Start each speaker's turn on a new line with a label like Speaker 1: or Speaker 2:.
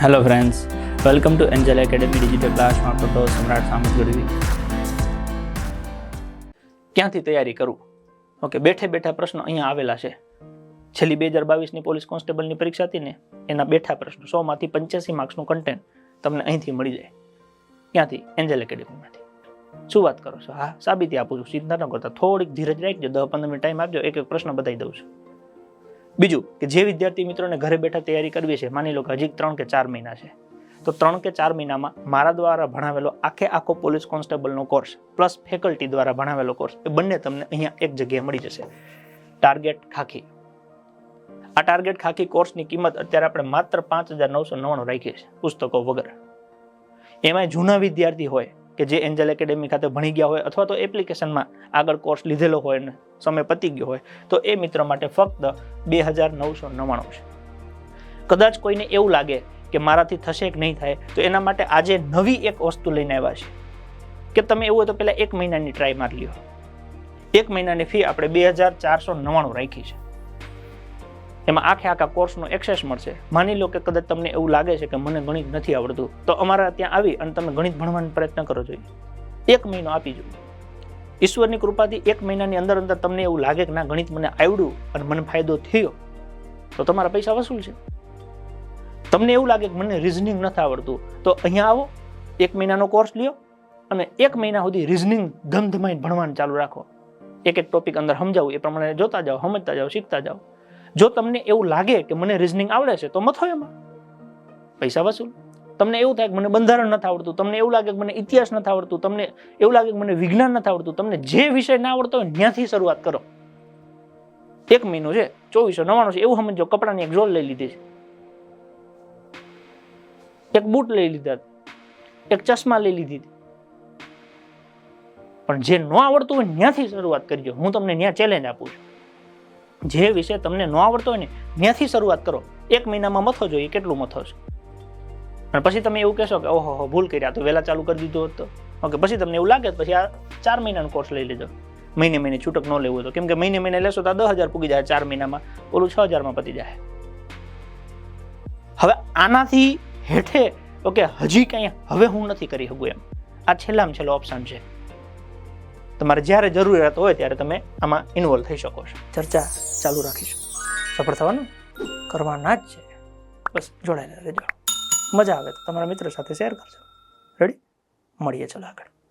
Speaker 1: Hello friends welcome to angel academy digital ક્લાસમાં તો સમ્રાટ સામત ગઢવી ક્યાંથી તૈયારી કરું? ઓકે બેઠે બેઠા પ્રશ્નો અહીંયા આવેલા છે. છેલ્લી બે હજાર બાવીસની પોલીસ કોન્સ્ટેબલની પરીક્ષા હતી ને એના બેઠા પ્રશ્નો સોમાંથી પંચ્યાસી માર્ક્સનું કન્ટેન્ટ તમને અહીંથી મળી જાય. ક્યાંથી? એન્જલ એકેડેમીમાંથી શું વાત કરો છો? હા, સાબિતી આપું છું. ચિંતા ન કરતા થોડીક ધીરજ રાખજો. દસ પંદર મિનિટ ટાઈમ આપજો. એક એક પ્રશ્ન બતાવી દઉં છું. બીજું કે જે વિદ્યાર્થી મિત્રોને ઘરે બેઠા તૈયારી કરવી છે, માની લો કે હજી ત્રણ કે ચાર મહિના છે. તો ત્રણ કે ચાર મહિનામાં મારા દ્વારા ભણાવેલો આખે આખો પોલીસ કોન્સ્ટેબલનો કોર્સ, પ્લસ ફેકલ્ટી દ્વારા ભણાવેલો કોર્સ, એ બંને તમને અહીંયા એક જગ્યાએ મળી જશે. ટાર્ગેટ ખાખી. આ ટાર્ગેટ ખાખી કોર્સની કિંમત અત્યારે આપણે માત્ર પાંચ હજાર નવસો નવ્વાણું રાખીએ છીએ, પુસ્તકો વગર. એમાં જૂના વિદ્યાર્થી હોય કે જે એન્જલ એકેડેમી ખાતે ભણી ગયા હોય અથવા તો એપ્લિકેશનમાં આગળ કોર્સ લીધેલો હોય ને સમય પતી ગયો હોય, તો એ મિત્ર માટે ફક્ત બે હજાર નવસો નવ્વાણું છે. કદાચ કોઈને એવું લાગે કે મારાથી થશે કે નહીં થાય, તો એના માટે આજે નવી એક વસ્તુ લઈને આવ્યા છે કે તમે એવું હોય તો પહેલાં એક મહિનાની ટ્રાય મારી લ્યો. એક મહિનાની ફી આપણે બે હજાર ચારસો નવ્વાણું રાખી છે. એમાં આખે આખા કોર્સનો એક્સેસ મળશે. માની લો કે કદાચ તમને એવું લાગે છે કે મને ગણિત નથી આવડતું, તો અમારા ત્યાં આવી અને તમે ગણિત ભણવાનો પ્રયત્ન કરો જોઈએ એક મહિનો આપી જોઈએ ઈશ્વરની કૃપાથી એક મહિનાની અંદર અંદર તમને એવું લાગે કે ના, ગણિત મને આવડ્યું અને મને ફાયદો થયો, તો તમારા પૈસા વસૂલ છે. તમને એવું લાગે કે મને રિઝનિંગ નથી આવડતું, તો અહીંયા આવો, એક મહિનાનો કોર્સ લ્યો અને એક મહિના સુધી રિઝનિંગ ધમધમાઈને ભણવાનું ચાલુ રાખો. એક એક ટોપિક અંદર સમજાવું, એ પ્રમાણે જોતા જાઓ, સમજતા જાઓ, શીખતા જાઓ. જો તમને એવું લાગે કે મને રિઝનિંગ આવડે છે, તો મથો એમાં. પૈસા વસૂલ. તમને એવું થાય કે મને બંધારણ નથી આવડતું, તમને એવું લાગે કે મને ઇતિહાસ નથી આવડતું, તમને એવું લાગે કે મને વિજ્ઞાન નથી આવડતું, તમને જે વિષય ના આવડતો હોય ત્યાંથી શરૂઆત કરો. એક મહિનો છે, ચોવીસો નવ્વાણું છે, એવું સમજો, કપડાની એક જોડ લઈ લીધી છે. એક બૂટ લઈ લીધા એક ચશ્મા લઈ લીધી પણ જે ન આવડતું હોય ત્યાંથી શરૂઆત કરજો, હું તમને ત્યાં ચેલેન્જ આપું છું. જે વિષય તમને ન આવડતો હોય ને ત્યાંથી શરૂઆત કરો. એક મહિનામાં મથો જોઈએ, કેટલું મથો છે? અને પછી તમે એવું કહેશો કે, ઓહો ભૂલ કર્યા તો વહેલા ચાલુ કરી દીધું હોત. ઓકે, પછી તમને એવું લાગે પછી આ ચાર મહિનાનો કોર્સ લઈ લેજો. મહિને મહિને છૂટક ન લેવું તો. કેમ કે મહિને મહિને લેશો તો દસ હજાર પૂગી જાય, ચાર મહિનામાં. ઓલું છ હજારમાં પતી જાય. હવે આનાથી હેઠે, ઓકે, હજી કંઈ હવે હું નથી કરી શકું એમ. આ છેલ્લામાં છેલ્લો ઓપ્શન છે. તમારે જ્યારે જરૂરિયાત હોય ત્યારે તમે આમાં ઇન્વોલ્વ થઈ શકો છો. ચર્ચા ચાલુ રાખીશું. સફળ થવાનું કરવાના જ છે. બસ જોડાયેલા રહેજો. મજા આવે તો તમારા મિત્રો સાથે શેર કરજો. રેડી મળીએ ચલો આગળ.